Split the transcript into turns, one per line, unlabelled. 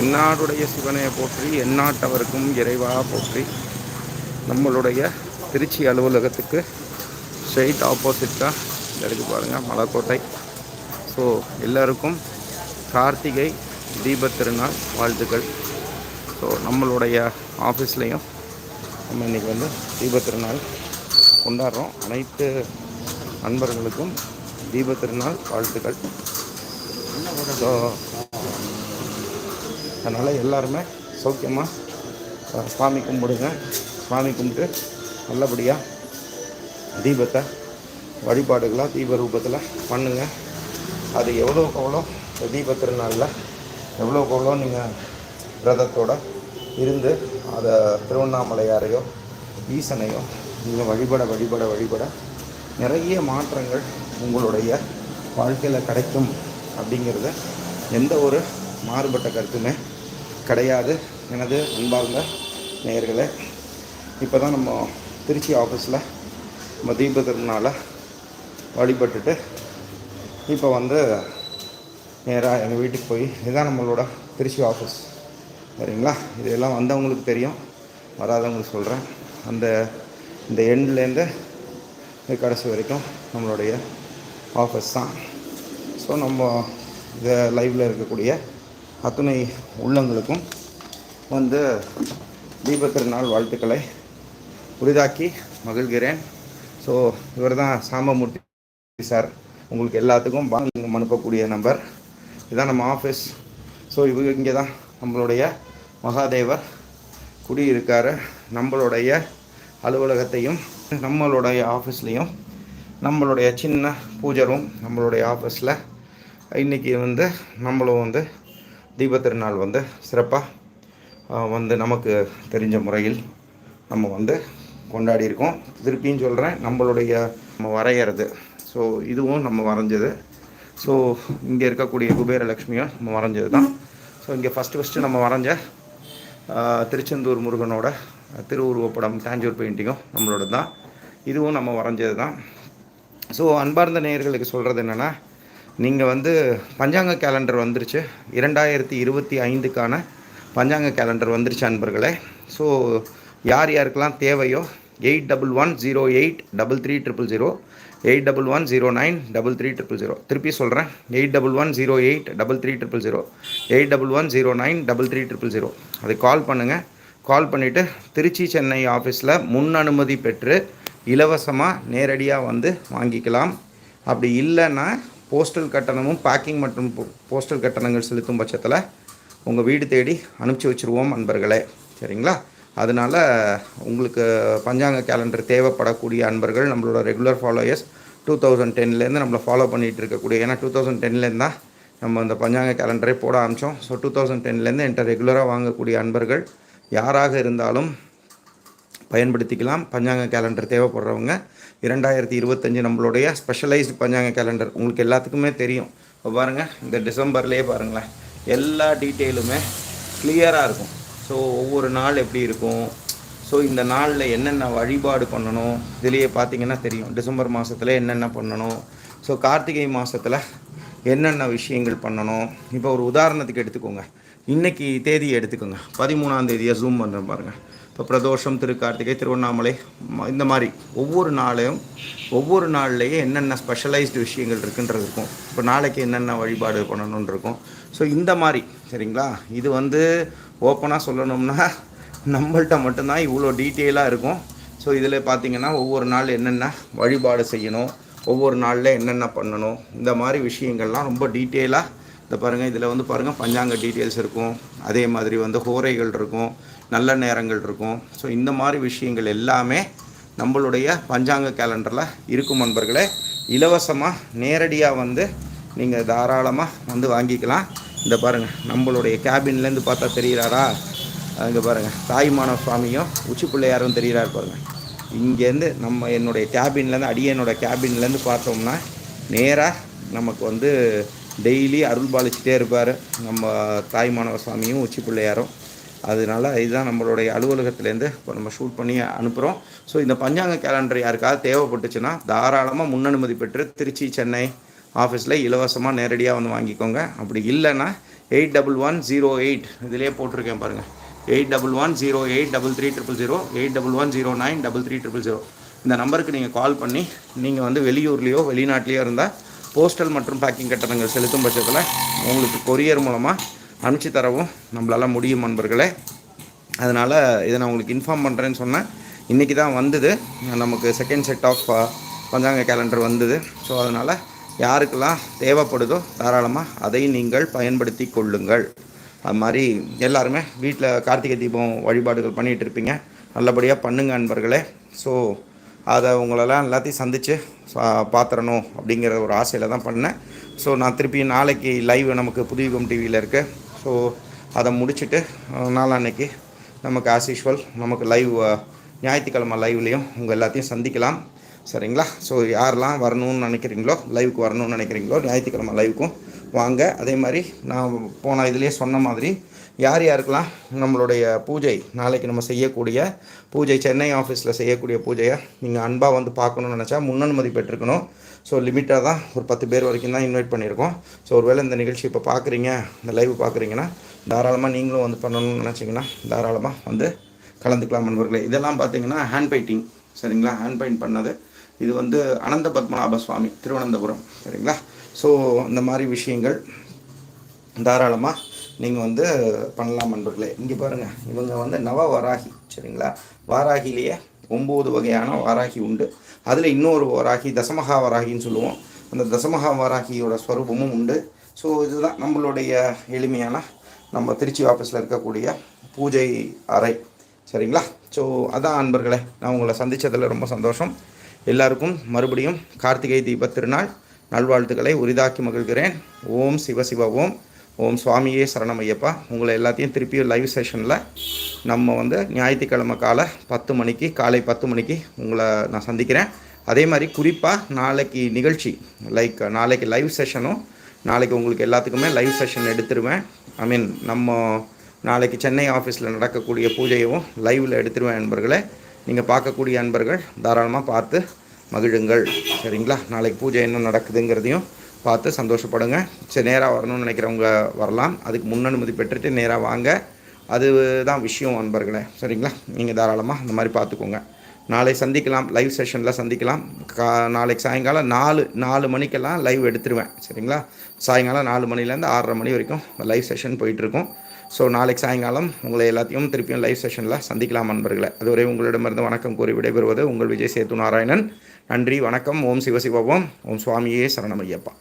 எந்நாடுடைய சிவனையை போற்றி எந்நாட்டவருக்கும் இறைவா போற்றி. நம்மளுடைய திருச்சி அலுவலகத்துக்கு ஸ்ட்ரெயிட் ஆப்போசிட்டாக எடுத்து பாருங்கள் மலைக்கோட்டை. ஸோ எல்லோருக்கும் கார்த்திகை தீப திருநாள் வாழ்த்துக்கள். ஸோ நம்மளுடைய ஆஃபீஸ்லேயும் நம்ம இன்றைக்கி வந்து தீபத் திருநாள் கொண்டாடுறோம். அனைத்து நண்பர்களுக்கும் தீபத் திருநாள் வாழ்த்துக்கள். ஸோ அதனால் எல்லாருமே சௌக்கியமாக சாமி கும்பிடுங்க. சாமி கும்பிட்டு நல்லபடியாக தீபத்தை வழிபாடுகளாக தீப ரூபத்தில் பண்ணுங்கள் அது எவ்வளோக்கு எவ்வளோ தீப திருநாளில் எவ்வளோக்கு எவ்வளோ நீங்கள் விரதத்தோடு இருந்து அதை திருவண்ணாமலையாரையோ ஈசனையோ நீங்கள் வழிபட வழிபட வழிபட நிறைய மாற்றங்கள் உங்களுடைய வாழ்க்கையில் கிடைக்கும் அப்படிங்கிறத எந்த ஒரு மாறுபட்ட கருத்துமே கிடையாது. எனது அன்பார்ந்த நேயர்களே இப்போ தான் நம்ம திருச்சி ஆஃபீஸில் நம்ம தீப திருநாளை வழிபட்டுட்டு இப்போ வந்து நேராக எங்கள் வீட்டுக்கு போய் இதுதான் நம்மளோட திருச்சி ஆஃபீஸ் சரிங்களா? இதெல்லாம் வந்தவங்களுக்கு தெரியும் வராதவங்களுக்கு சொல்கிறேன் அந்த இந்த எண்ட்லேருந்து கடைசி வரைக்கும் நம்மளுடைய ஆஃபீஸ் தான். ஸோ நம்ம இந்த லைவில் இருக்கக்கூடிய அத்துணை உள்ளங்களுக்கும் வந்து தீப திருநாள் வாழ்த்துக்களை புரிதாக்கி மகிழ்கிறேன். ஸோ இவர் தான் சாமமூர்த்தி சார். உங்களுக்கு எல்லாத்துக்கும் பாங்கிலிங்கம் அனுப்பக்கூடிய நம்பர் இதுதான் நம்ம ஆஃபீஸ் ஸோ இவங்க இங்கே தான் நம்மளுடைய மகாதேவர் குடியிருக்கார். நம்மளுடைய அலுவலகத்தையும் நம்மளுடைய ஆஃபீஸ்லேயும் நம்மளுடைய சின்ன பூஜை ரூம் நம்மளுடைய ஆஃபீஸில் இன்றைக்கி வந்து நம்மளும் வந்து தீப திருநாள் வந்து சிறப்பாக வந்து நமக்கு தெரிஞ்ச முறையில் நம்ம வந்து கொண்டாடி இருக்கோம். திருப்பியும் சொல்கிறேன் நம்மளுடைய நம்ம வரைகிறது ஸோ இதுவும் நம்ம வரைஞ்சது. ஸோ இங்கே இருக்கக்கூடிய குபேரலக்ஷ்மியும் நம்ம வரைஞ்சது தான் ஸோ இங்கே ஃபஸ்ட்டு ஃபஸ்ட்டு நம்ம வரைஞ்ச திருச்செந்தூர் முருகனோட திருவுருவப்படம் தாஞ்சூர் பெயிண்டிங்கும் நம்மளோட தான் இதுவும் நம்ம வரைஞ்சது தான் ஸோ அன்பார்ந்த நேயர்களுக்கு சொல்கிறது என்னென்னா நீங்கள் வந்து பஞ்சாங்க கேலண்டர் வந்துருச்சு. இரண்டாயிரத்தி இருபத்தி ஐந்துக்கான பஞ்சாங்க கேலண்டர் வந்துருச்சு அன்பர்களே. ஸோ யார் யாருக்கெல்லாம் தேவையோ eight double one zero eight double three triple zero eight double one zero nine double three triple zero. திருப்பி சொல்கிறேன் eight double one zero eight double three triple zero. Eight double one zero nine double three triple zero. அதை call பண்ணுங்கள் கால் பண்ணிவிட்டு திருச்சி சென்னை ஆஃபீஸில் முன் அனுமதி பெற்று இலவசமாக நேரடியாக வந்து வாங்கிக்கலாம். அப்படி இல்லைன்னா போஸ்டல் கட்டணமும் பேக்கிங் மற்றும் போ- போஸ்டல் கட்டணங்கள் செலுத்தும் பட்சத்தில் உங்கள் வீடு தேடி அனுப்பிச்சி வச்சுருவோம் அன்பர்களே. சரிங்களா? அதனால் உங்களுக்கு பஞ்சாங்க கேலண்டர் தேவைப்படக்கூடிய அன்பர்கள் நம்மளோட ரெகுலர் ஃபாலோயர்ஸ் டூ தௌசண்ட் டென்லேருந்து நம்மளை ஃபாலோ பண்ணிகிட்டு இருக்கக்கூடிய ஏன்னா டூ தௌசண்ட் டென்லேருந்து தான் நம்ம அந்த பஞ்சாங்க கேலண்டரே போட ஆரம்பித்தோம் ஸோ டூ தௌசண்ட் டென்லேருந்து என்கிட்ட ரெகுலராக வாங்கக்கூடிய அன்பர்கள் யாராக இருந்தாலும் பயன்படுத்திக்கலாம். பஞ்சாங்க கேலண்டர் தேவைப்படுறவங்க இரண்டாயிரத்தி இருபத்தஞ்சு நம்மளுடைய ஸ்பெஷலைஸ்டு பஞ்சாங்க கேலண்டர் உங்களுக்கு எல்லாத்துக்குமே தெரியும். இப்போ பாருங்கள் இந்த டிசம்பர்லேயே பாருங்களேன். எல்லா டீட்டெயிலுமே கிளியராக இருக்கும். ஸோ ஒவ்வொரு நாள் எப்படி இருக்கும்? ஸோ இந்த நாளில் என்னென்ன வழிபாடு பண்ணணும்? இதுலேயே பார்த்தீங்கன்னா தெரியும். டிசம்பர் மாதத்தில் என்னென்ன பண்ணணும்? ஸோ கார்த்திகை மாதத்தில் என்னென்ன விஷயங்கள் பண்ணணும்? இப்போ ஒரு உதாரணத்துக்கு எடுத்துக்கோங்க. இன்னைக்கு தேதியை எடுத்துக்கோங்க. பதிமூணாம் தேதியை ஜூம் பண்ணுறேன் பாருங்கள் இப்போ பிரதோஷம் திருக்கார்த்திகை திருவண்ணாமலை ம- இந்த மாதிரி ஒவ்வொரு நாளையும் ஒவ்வொரு நாள்லேயே என்னென்ன ஸ்பெஷலைஸ்டு விஷயங்கள் இருக்குன்றது இருக்கும். இப்போ நாளைக்கு என்னென்ன வழிபாடு பண்ணணும்னு இருக்கும். ஸோ இந்த மாதிரி சரிங்களா? இது வந்து ஓப்பனாக சொல்லணும்னா நம்மள்கிட்ட மட்டும்தான் இவ்வளோ டீட்டெயிலாக இருக்கும். ஸோ இதில் பார்த்திங்கன்னா ஒவ்வொரு நாள் என்னென்ன வழிபாடு செய்யணும் ஒவ்வொரு நாளில் என்னென்ன பண்ணணும் இந்த மாதிரி விஷயங்கள்லாம் ரொம்ப டீட்டெயிலாக இந்த பாருங்கள் இதில் வந்து பாருங்கள் பஞ்சாங்க டீட்டெயில்ஸ் இருக்கும். அதே மாதிரி வந்து ஹோரைகள் இருக்கும் நல்ல நேரங்கள் இருக்கும். ஸோ இந்த மாதிரி விஷயங்கள் எல்லாமே நம்மளுடைய பஞ்சாங்க கேலண்டரில் இருக்கும் நண்பர்களே. இலவசமாக நேரடியாக வந்து நீங்கள் தாராளமாக வந்து வாங்கிக்கலாம். இந்த பாருங்கள் நம்மளுடைய கேபின்லேருந்து பார்த்தா தெரிகிறாரா அங்கே பாருங்கள் தாய்மான சுவாமியும் உச்சி பிள்ளையாரும் தெரிகிறார் பாருங்கள் இங்கேருந்து நம்ம என்னுடைய கேபின்லேருந்து அடியனோட கேபின்லேருந்து பார்த்தோம்னா நேராக நமக்கு வந்து டெய்லி அருள் பாலிச்சுட்டே இருப்பார். நம்ம தாய்மானவ சுவாமியும் உச்சி பிள்ளையாரும். அதனால இதுதான் நம்மளுடைய அலுவலகத்துலேருந்து இப்போ நம்ம ஷூட் பண்ணி அனுப்புகிறோம் ஸோ இந்த பஞ்சாங்க கேலண்டர் யாருக்காவது தேவைப்பட்டுச்சுன்னா தாராளமாக முன்னனுமதி பெற்று திருச்சி சென்னை ஆஃபீஸில் இலவசமாக நேரடியாக வந்து வாங்கிக்கோங்க. அப்படி இல்லைன்னா eight double one zero eight இதிலே போட்டிருக்கேன் பாருங்கள் eight double one zero eight double three triple zero eight double one zero nine double three triple zero இந்த நம்பருக்கு நீங்கள் கால் பண்ணி நீங்கள் வந்து வெளியூர்லேயோ வெளிநாட்டிலையோ இருந்தால் போஸ்டல் மற்றும் பேக்கிங் கட்டணங்கள் செலுத்தும் பட்சத்தில் உங்களுக்கு கொரியர் மூலமாக அனுப்பிச்சி தரவும் நம்மளால் முடியும் நண்பர்களே. அதனால் இதை நான் உங்களுக்கு இன்ஃபார்ம் பண்ணுறேன்னு சொன்னேன். இன்றைக்கி தான் வந்தது. நமக்கு செகண்ட் செட் ஆஃப் பஞ்சாங்க கேலண்டர் வந்தது. ஸோ அதனால் யாருக்கெல்லாம் தேவைப்படுதோ தாராளமாக அதை நீங்கள் பயன்படுத்தி கொள்ளுங்கள். அது மாதிரி எல்லாருமே வீட்டில் கார்த்திகை தீபம் வழிபாடுகள் பண்ணிகிட்டு இருப்பீங்க. நல்லபடியாக பண்ணுங்க நண்பர்களே. ஸோ அதை உங்களெல்லாம் எல்லாத்தையும் சந்தித்து பார்த்துடணும் அப்படிங்கிற ஒரு ஆசையில் தான் பண்ணேன். ஸோ நான் திருப்பி நாளைக்கு லைவ் நமக்கு புதுயுகம் டிவியில் இருக்குது ஸோ அதை முடிச்சுட்டு நாளான்னைக்கு நமக்கு ஆஸ் யூஷுவல் நமக்கு லைவ் ஞாயிற்றுக்கிழமை லைவ்லேயும் உங்கள் எல்லாத்தையும் சந்திக்கலாம். சரிங்களா? ஸோ யாரெல்லாம் வரணும்னு நினைக்கிறீங்களோ லைவுக்கு வரணும்னு நினைக்கிறீங்களோ ஞாயிற்றுக்கிழமை லைவுக்கும் வாங்க. அதே மாதிரி நான் போன இதுலேயே சொன்ன மாதிரி யார் யாருக்கெல்லாம் நம்மளுடைய பூஜை நாளைக்கு நம்ம செய்யக்கூடிய பூஜை சென்னை ஆஃபீஸில் செய்யக்கூடிய பூஜையை நீங்கள் அன்பாக வந்து பார்க்கணும்னு நினச்சா முன்னனுமதி பெற்றுக்கணும் ஸோ லிமிட்டாக தான் ஒரு பத்து பேர் வரைக்கும் தான் இன்வைட் பண்ணியிருக்கோம். ஸோ ஒருவேளை இந்த நிகழ்ச்சி இப்போ பார்க்குறீங்க இந்த லைவ் பார்க்குறீங்கன்னா தாராளமாக நீங்களும் வந்து பண்ணணும்னு நினச்சிங்கன்னா தாராளமாக வந்து கலந்துக்கலாம் நண்பர்களே. இதெல்லாம் பார்த்தீங்கன்னா ஹேண்ட் பெயிண்டிங் சரிங்களா? ஹேண்ட் பெயிண்ட் பண்ணது. இது வந்து அனந்த பத்மநாப சுவாமி திருவனந்தபுரம் சரிங்களா? ஸோ இந்த மாதிரி விஷயங்கள் தாராளமாக நீங்கள் வந்து பண்ணலாம் நண்பர்களே. இங்கே பாருங்கள் இவங்க வந்து நவ வராகி சரிங்களா? வாராகிலேயே ஒம்பது வகையான வாராகி உண்டு. அதில் இன்னொரு வாராகி தசமகா வராகின்னு சொல்லுவோம். அந்த தசமகா வராகியோட ஸ்வரூபமும் உண்டு. ஸோ இதுதான் நம்மளுடைய எளிமையான நம்ம திருச்சி ஆஃபீஸில் இருக்கக்கூடிய பூஜை அறை சரிங்களா? ஸோ அதான் அன்பர்களே நான் உங்களை சந்தித்ததில் ரொம்ப சந்தோஷம். எல்லாருக்கும் மறுபடியும் கார்த்திகை தீப திருநாள். நல்வாழ்த்துக்களை உரிதாக்கி மகிழ்கிறேன். ஓம் சிவ சிவ ஓம். ஓம் சுவாமியே சரணம் ஐயப்பா உங்களை எல்லாத்தையும் திருப்பியும் லைவ் செஷனில் நம்ம வந்து ஞாயிற்றுக்கிழமை காலை பத்து மணிக்கு காலை பத்து மணிக்கு உங்களை நான் சந்திக்கிறேன். அதே மாதிரி குறிப்பாக நாளைக்கு நிகழ்ச்சி லைக் நாளைக்கு லைவ் செஷனும் நாளைக்கு உங்களுக்கு எல்லாத்துக்குமே லைவ் செஷன் எடுத்துருவேன். ஐ மீன் நம்ம நாளைக்கு சென்னை ஆஃபீஸில் நடக்கக்கூடிய பூஜையவும் லைவில் எடுத்துருவேன் நண்பர்களே. நீங்கள் பார்க்கக்கூடிய அன்பர்கள் தாராளமாக பார்த்து மகிழுங்கள். சரிங்களா? நாளைக்கு பூஜை என்ன நடக்குதுங்கிறதையும் பார்த்து சந்தோஷப்படுங்க. சரி நேராக வரணும்னு நினைக்கிறவங்க வரலாம். அதுக்கு முன்னனுமதி பெற்றுட்டு நேராக வாங்க. அதுதான் விஷயம் அன்பர்களே. சரிங்களா? நீங்கள் தாராளமாக இந்த மாதிரி பார்த்துக்கோங்க. நாளை சந்திக்கலாம். லைவ் செஷனில் சந்திக்கலாம். கா நாளைக்கு சாயங்காலம் நாலு நாலு மணிக்கெல்லாம் லைவ் எடுத்துருவேன். சரிங்களா? சாயங்காலம் நாலு மணிலேருந்து ஆறரை மணி வரைக்கும் லைவ் செஷன் போயிட்டுருக்கும். ஸோ நாளைக்கு சாயங்காலம் உங்களை எல்லாத்தையும் திருப்பியும் லைவ் செஷனில் சந்திக்கலாம் நண்பர்களே அதுவரை உங்களிடமிருந்து வணக்கம் கூறி விடைபெறுவது உங்கள் விஜய் சேத்து நாராயணன் நன்றி வணக்கம். ஓம் சிவசிவம் ஓம். சுவாமியே சரணமையப்பா